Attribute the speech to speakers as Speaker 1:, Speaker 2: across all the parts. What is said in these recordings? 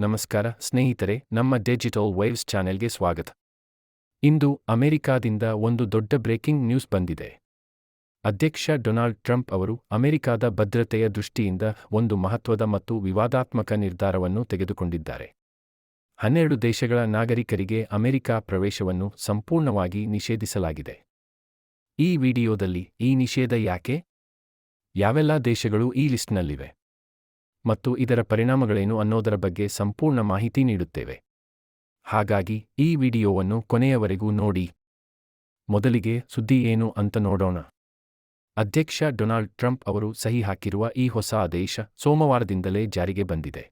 Speaker 1: ನಮಸ್ಕಾರ, ಸ್ನೇಹಿತರೆ, ನಮ್ಮ ಡಿಜಿಟಲ್ ವೇವ್ಸ್ ಚಾನೆಲ್ಗೆ ಸ್ವಾಗತ. ಇಂದು ಅಮೆರಿಕಾದಿಂದ ಒಂದು ದೊಡ್ಡ ಬ್ರೇಕಿಂಗ್ ನ್ಯೂಸ್ ಬಂದಿದೆ. ಅಧ್ಯಕ್ಷ ಡೊನಾಲ್ಡ್ ಟ್ರಂಪ್ ಅವರು ಅಮೆರಿಕಾದ ಭದ್ರತೆಯ ದೃಷ್ಟಿಯಿಂದ ಒಂದು ಮಹತ್ವದ ಮತ್ತು ವಿವಾದಾತ್ಮಕ ನಿರ್ಧಾರವನ್ನು ತೆಗೆದುಕೊಂಡಿದ್ದಾರೆ. ಹನ್ನೆರಡು ದೇಶಗಳ ನಾಗರಿಕರಿಗೆ ಅಮೆರಿಕಾ ಪ್ರವೇಶವನ್ನು ಸಂಪೂರ್ಣವಾಗಿ ನಿಷೇಧಿಸಲಾಗಿದೆ. ಈ ವಿಡಿಯೋದಲ್ಲಿ ಈ ನಿಷೇಧ ಯಾಕೆ? ಯಾವೆಲ್ಲ ದೇಶಗಳು ಈ ಲಿಸ್ಟ್ನಲ್ಲಿವೆ? ಮತ್ತು ಇದರ ಪರಿಣಾಮಗಳೇನು ಅನ್ನೋದರ ಬಗ್ಗೆ ಸಂಪೂರ್ಣ ಮಾಹಿತಿ ನೀಡುತ್ತೇವೆ. ಹಾಗಾಗಿ ಈ ವಿಡಿಯೋವನ್ನು ಕೊನೆಯವರೆಗೂ ನೋಡಿ. ಮೊದಲಿಗೆ ಸುದ್ದಿ ಏನು ಅಂತ ನೋಡೋಣ. ಅಧ್ಯಕ್ಷ ಡೊನಾಲ್ಡ್ ಟ್ರಂಪ್ ಅವರು ಸಹಿ ಹಾಕಿರುವ ಈ ಹೊಸ ಆದೇಶ ಸೋಮವಾರದಿಂದಲೇ ಜಾರಿಗೆ ಬಂದಿದೆ.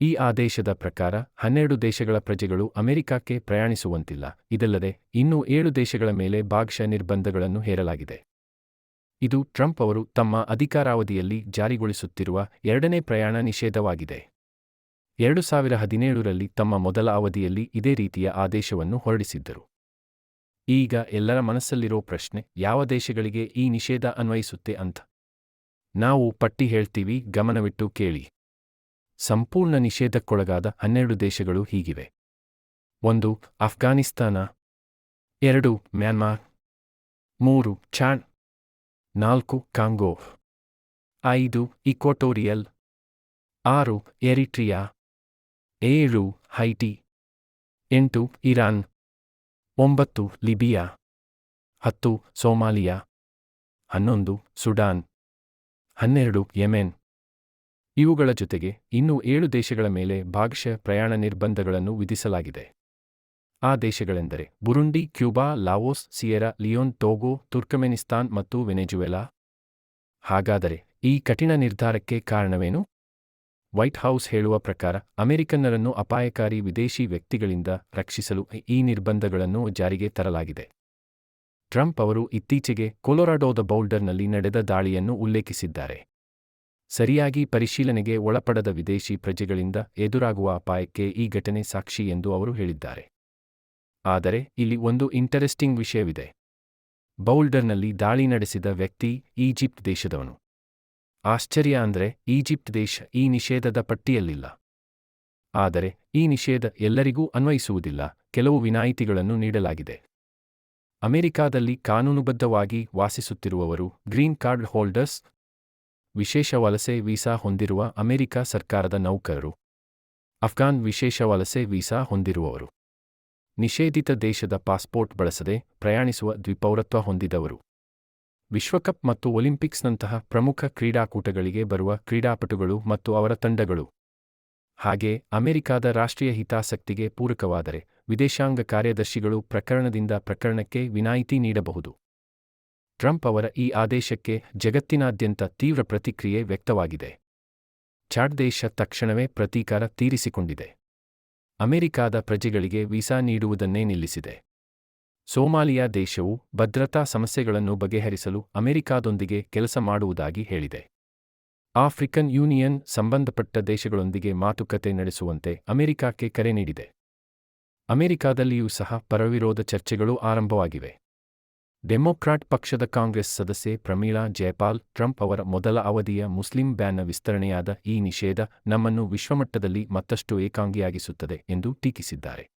Speaker 1: ಈ ಆದೇಶದ ಪ್ರಕಾರ ಹನ್ನೆರಡು ದೇಶಗಳ ಪ್ರಜೆಗಳು ಅಮೆರಿಕಕ್ಕೆ ಪ್ರಯಾಣಿಸುವಂತಿಲ್ಲ, ಇದಲ್ಲದೆ ಇನ್ನೂ ಏಳು ದೇಶಗಳ ಮೇಲೆ ಭಾಗಶಃ ನಿರ್ಬಂಧಗಳನ್ನು ಹೇರಲಾಗಿದೆ. ಇದು ಟ್ರಂಪ್ ಅವರು ತಮ್ಮ ಅಧಿಕಾರಾವಧಿಯಲ್ಲಿ ಜಾರಿಗೊಳಿಸುತ್ತಿರುವ ಎರಡನೇ ಪ್ರಯಾಣ ನಿಷೇಧವಾಗಿದೆ. ಎರಡು ಸಾವಿರ ಹದಿನೇಳರಲ್ಲಿ ತಮ್ಮ ಮೊದಲ ಅವಧಿಯಲ್ಲಿ ಇದೇ ರೀತಿಯ ಆದೇಶವನ್ನು ಹೊರಡಿಸಿದ್ದರು. ಈಗ ಎಲ್ಲರ ಮನಸ್ಸಲ್ಲಿರೋ ಪ್ರಶ್ನೆ, ಯಾವ ದೇಶಗಳಿಗೆ ಈ ನಿಷೇಧ ಅನ್ವಯಿಸುತ್ತೆ ಅಂತ. ನಾವು ಪಟ್ಟಿ ಹೇಳ್ತೀವಿ, ಗಮನವಿಟ್ಟು ಕೇಳಿ. ಸಂಪೂರ್ಣ ನಿಷೇಧಕ್ಕೊಳಗಾದ ಹನ್ನೆರಡು ದೇಶಗಳು ಹೀಗಿವೆ. ಒಂದು ಅಫ್ಘಾನಿಸ್ತಾನ ಎರಡು, ಮ್ಯಾನ್ಮಾರ್. ಮೂರು, ಚಾಡ್. ನಾಲ್ಕು ಕಾಂಗೋ ಐದು ಇಕ್ವಟೋರಿಯಲ್. ಆರು ಎರಿಟ್ರಿಯಾ. ಏಳು ಹೈಟಿ. ಎಂಟು ಇರಾನ್. ಒಂಬತ್ತು ಲಿಬಿಯಾ. ಹತ್ತು ಸೋಮಾಲಿಯಾ. ಹನ್ನೊಂದು ಸುಡಾನ್. ಹನ್ನೆರಡು ಯೆಮೆನ್. ಇವುಗಳ ಜೊತೆಗೆ ಇನ್ನೂ ಏಳು ದೇಶಗಳ ಮೇಲೆ ಭಾಗಶಃ ಪ್ರಯಾಣ ನಿರ್ಬಂಧಗಳನ್ನು ವಿಧಿಸಲಾಗಿದೆ. ಆ ದೇಶಗಳೆಂದರೆ Burundi, Cuba, Laos, Sierra, Leone, Togo, Turkmenistan ಮತ್ತು ವೆನೆಜುವೆಲಾ. ಹಾಗಾದರೆ ಈ ಕಠಿಣ ನಿರ್ಧಾರಕ್ಕೆ ಕಾರಣವೇನು? ವೈಟ್ ಹೌಸ್ ಹೇಳುವ ಪ್ರಕಾರ ಅಮೆರಿಕನ್ನರನ್ನು ಅಪಾಯಕಾರಿ ವಿದೇಶಿ ವ್ಯಕ್ತಿಗಳಿಂದ ರಕ್ಷಿಸಲು ಈ ನಿರ್ಬಂಧಗಳನ್ನು ಜಾರಿಗೆ ತರಲಾಗಿದೆ. ಟ್ರಂಪ್ ಅವರು ಇತ್ತೀಚೆಗೆ ಕೊಲೊರಾಡೋದ ಬೌಲ್ಡರ್ನಲ್ಲಿ ನಡೆದ ದಾಳಿಯನ್ನು ಉಲ್ಲೇಖಿಸಿದ್ದಾರೆ. ಸರಿಯಾಗಿ ಪರಿಶೀಲನೆಗೆ ಒಳಪಡದ ವಿದೇಶಿ ಪ್ರಜೆಗಳಿಂದ ಎದುರಾಗುವ ಅಪಾಯಕ್ಕೆ ಈ ಘಟನೆ ಸಾಕ್ಷಿ ಎಂದು ಅವರು ಹೇಳಿದ್ದಾರೆ. ಆದರೆ ಇಲ್ಲಿ ಒಂದು ಇಂಟರೆಸ್ಟಿಂಗ್ ವಿಷಯವಿದೆ. ಬೌಲ್ಡರ್ನಲ್ಲಿ ದಾಳಿ ನಡೆಸಿದ ವ್ಯಕ್ತಿ ಈಜಿಪ್ಟ್ ದೇಶದವನು. ಆಶ್ಚರ್ಯ ಅಂದ್ರೆ ಈಜಿಪ್ಟ್ ದೇಶ ಈ ನಿಷೇಧದ ಪಟ್ಟಿಯಲ್ಲಿಲ್ಲ. ಆದರೆ ಈ ನಿಷೇಧ ಎಲ್ಲರಿಗೂ ಅನ್ವಯಿಸುವುದಿಲ್ಲ, ಕೆಲವು ವಿನಾಯಿತಿಗಳನ್ನು ನೀಡಲಾಗಿದೆ. ಅಮೆರಿಕಾದಲ್ಲಿ ಕಾನೂನುಬದ್ಧವಾಗಿ ವಾಸಿಸುತ್ತಿರುವವರು ಗ್ರೀನ್ ಕಾರ್ಡ್ ಹೋಲ್ಡರ್ಸ್, ವಿಶೇಷ ವಲಸೆ ವೀಸಾ ಹೊಂದಿರುವ ಅಮೆರಿಕ ಸರ್ಕಾರದ ನೌಕರರು, ಅಫ್ಘಾನ್ ವಿಶೇಷ ವಲಸೆ ವೀಸಾ ಹೊಂದಿರುವವರು. ನಿಷೇಧಿತ ದೇಶದ ಪಾಸ್ಪೋರ್ಟ್ ಬಳಸದೆ ಪ್ರಯಾಣಿಸುವ ದ್ವಿಪೌರತ್ವ ಹೊಂದಿದವರು. ವಿಶ್ವಕಪ್ ಮತ್ತು ಒಲಿಂಪಿಕ್ಸ್ನಂತಹ ಪ್ರಮುಖ ಕ್ರೀಡಾಕೂಟಗಳಿಗೆ ಬರುವ ಕ್ರೀಡಾಪಟುಗಳು ಮತ್ತು ಅವರ ತಂಡಗಳು. ಹಾಗೆ ಅಮೆರಿಕಾದ ರಾಷ್ಟ್ರೀಯ ಹಿತಾಸಕ್ತಿಗೆ ಪೂರಕವಾದರೆ ವಿದೇಶಾಂಗ ಕಾರ್ಯದರ್ಶಿಗಳು ಪ್ರಕರಣದಿಂದ ಪ್ರಕರಣಕ್ಕೆ ವಿನಾಯಿತಿ ನೀಡಬಹುದು. ಟ್ರಂಪ್ ಅವರ ಈ ಆದೇಶಕ್ಕೆ ಜಗತ್ತಿನಾದ್ಯಂತ ತೀವ್ರ ಪ್ರತಿಕ್ರಿಯೆ ವ್ಯಕ್ತವಾಗಿದೆ. ಚಾಡ್ ದೇಶ ತಕ್ಷಣವೇ ಪ್ರತೀಕಾರ ತೀರಿಸಿಕೊಂಡಿದೆ. ಅಮೆರಿಕಾದ ಪ್ರಜೆಗಳಿಗೆ ವೀಸಾ ನೀಡುವುದನ್ನೇ ನಿಲ್ಲಿಸಿದೆ. ಸೋಮಾಲಿಯಾ ದೇಶವು ಭದ್ರತಾ ಸಮಸ್ಯೆಗಳನ್ನು ಬಗೆಹರಿಸಲು ಅಮೆರಿಕಾದೊಂದಿಗೆ ಕೆಲಸ ಮಾಡುವುದಾಗಿ ಹೇಳಿದೆ. ಆಫ್ರಿಕನ್ ಯೂನಿಯನ್ ಸಂಬಂಧಪಟ್ಟ ದೇಶಗಳೊಂದಿಗೆ ಮಾತುಕತೆ ನಡೆಸುವಂತೆ ಅಮೆರಿಕಕ್ಕೆ ಕರೆ ನೀಡಿದೆ. ಅಮೆರಿಕಾದಲ್ಲಿಯೂ ಸಹ ಪರವಿರೋಧ ಚರ್ಚೆಗಳು ಆರಂಭವಾಗಿವೆ. ಡೆಮೊಕ್ರಾಟ್ ಪಕ್ಷದ ಕಾಂಗ್ರೆಸ್ ಸದಸ್ಯೆ ಪ್ರಮೀಳಾ ಜಯಪಾಲ್, ಟ್ರಂಪ್ ಅವರ ಮೊದಲ ಅವಧಿಯ ಮುಸ್ಲಿಂ ಬ್ಯಾನ್ನ ವಿಸ್ತರಣೆಯಾದ ಈ ನಿಷೇಧ ನಮ್ಮನ್ನು ವಿಶ್ವಮಟ್ಟದಲ್ಲಿ ಮತ್ತಷ್ಟು ಏಕಾಂಗಿಯಾಗಿಸುತ್ತದೆ ಎಂದು ಟೀಕಿಸಿದ್ದಾರೆ.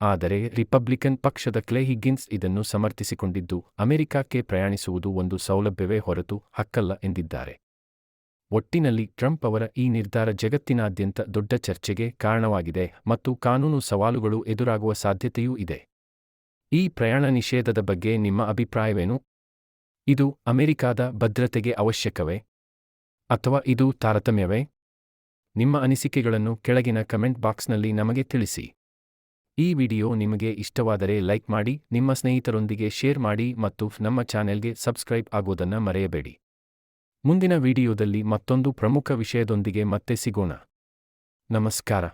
Speaker 1: ಆದರೆ ರಿಪಬ್ಲಿಕನ್ ಪಕ್ಷದ ಕ್ಲೇ ಹಿಗ್ಗಿನ್ಸ್ ಇದನ್ನು ಸಮರ್ಥಿಸಿಕೊಂಡಿದ್ದು, ಅಮೆರಿಕಕ್ಕೆ ಪ್ರಯಾಣಿಸುವುದು ಒಂದು ಸೌಲಭ್ಯವೇ ಹೊರತು ಹಕ್ಕಲ್ಲ ಎಂದಿದ್ದಾರೆ. ಒಟ್ಟಿನಲ್ಲಿ ಟ್ರಂಪ್ ಅವರ ಈ ನಿರ್ಧಾರ ಜಗತ್ತಿನಾದ್ಯಂತ ದೊಡ್ಡ ಚರ್ಚೆಗೆ ಕಾರಣವಾಗಿದೆ ಮತ್ತು ಕಾನೂನು ಸವಾಲುಗಳು ಎದುರಾಗುವ ಸಾಧ್ಯತೆಯೂ ಇದೆ. ಈ ಪ್ರಯಾಣ ನಿಷೇಧದ ಬಗ್ಗೆ ನಿಮ್ಮ ಅಭಿಪ್ರಾಯವೇನು? ಇದು ಅಮೆರಿಕಾದ ಭದ್ರತೆಗೆ ಅವಶ್ಯಕವೇ? ಅಥವಾ ಇದು ತಾರತಮ್ಯವೇ? ನಿಮ್ಮ ಅನಿಸಿಕೆಗಳನ್ನು ಕೆಳಗಿನ ಕಮೆಂಟ್ ಬಾಕ್ಸ್ನಲ್ಲಿ ನಮಗೆ ತಿಳಿಸಿ. ಈ ವಿಡಿಯೋ ನಿಮಗೆ ಇಷ್ಟವಾದರೆ ಲೈಕ್ ಮಾಡಿ, ನಿಮ್ಮ ಸ್ನೇಹಿತರೊಂದಿಗೆ ಶೇರ್ ಮಾಡಿ ಮತ್ತು ನಮ್ಮ ಚಾನೆಲ್ಗೆ ಸಬ್ಸ್ಕ್ರೈಬ್ ಆಗೋದನ್ನ ಮರೆಯಬೇಡಿ. ಮುಂದಿನ ವಿಡಿಯೋದಲ್ಲಿ ಮತ್ತೊಂದು ಪ್ರಮುಖ ವಿಷಯದೊಂದಿಗೆ ಮತ್ತೆ ಸಿಗೋಣ. ನಮಸ್ಕಾರ.